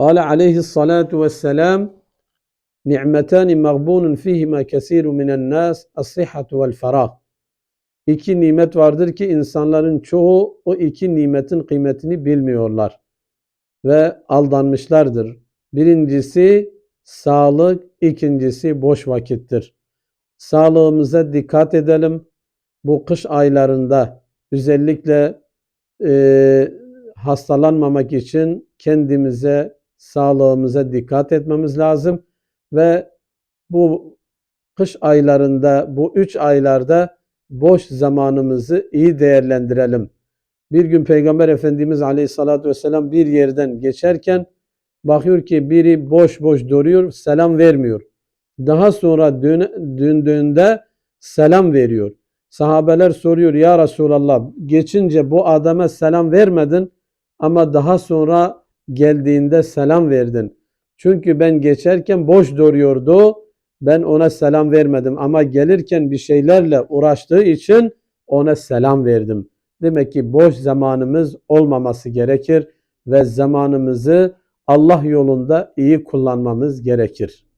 Kale aleyhissalatu vesselam Ni'metani mağbunun fihima kesiru minen nas as-sihhatu vel ferah. İki nimet vardır ki insanların çoğu o iki nimetin kıymetini bilmiyorlar ve aldanmışlardır. Birincisi sağlık, ikincisi boş vakittir. Sağlığımıza dikkat edelim. Bu kış aylarında özellikle e, hastalanmamak için kendimize sağlığımıza dikkat etmemiz lazım ve bu kış aylarında, bu üç aylarda boş zamanımızı iyi değerlendirelim. Bir gün Peygamber Efendimiz Aleyhisselatü Vesselam bir yerden geçerken bakıyor ki biri boş boş duruyor, selam vermiyor. Daha sonra dön- döndüğünde selam veriyor. Sahabeler soruyor ya Resulallah geçince bu adama selam vermedin ama daha sonra geldiğinde selam verdin. Çünkü ben geçerken boş duruyordu. Ben ona selam vermedim ama gelirken bir şeylerle uğraştığı için ona selam verdim. Demek ki boş zamanımız olmaması gerekir ve zamanımızı Allah yolunda iyi kullanmamız gerekir.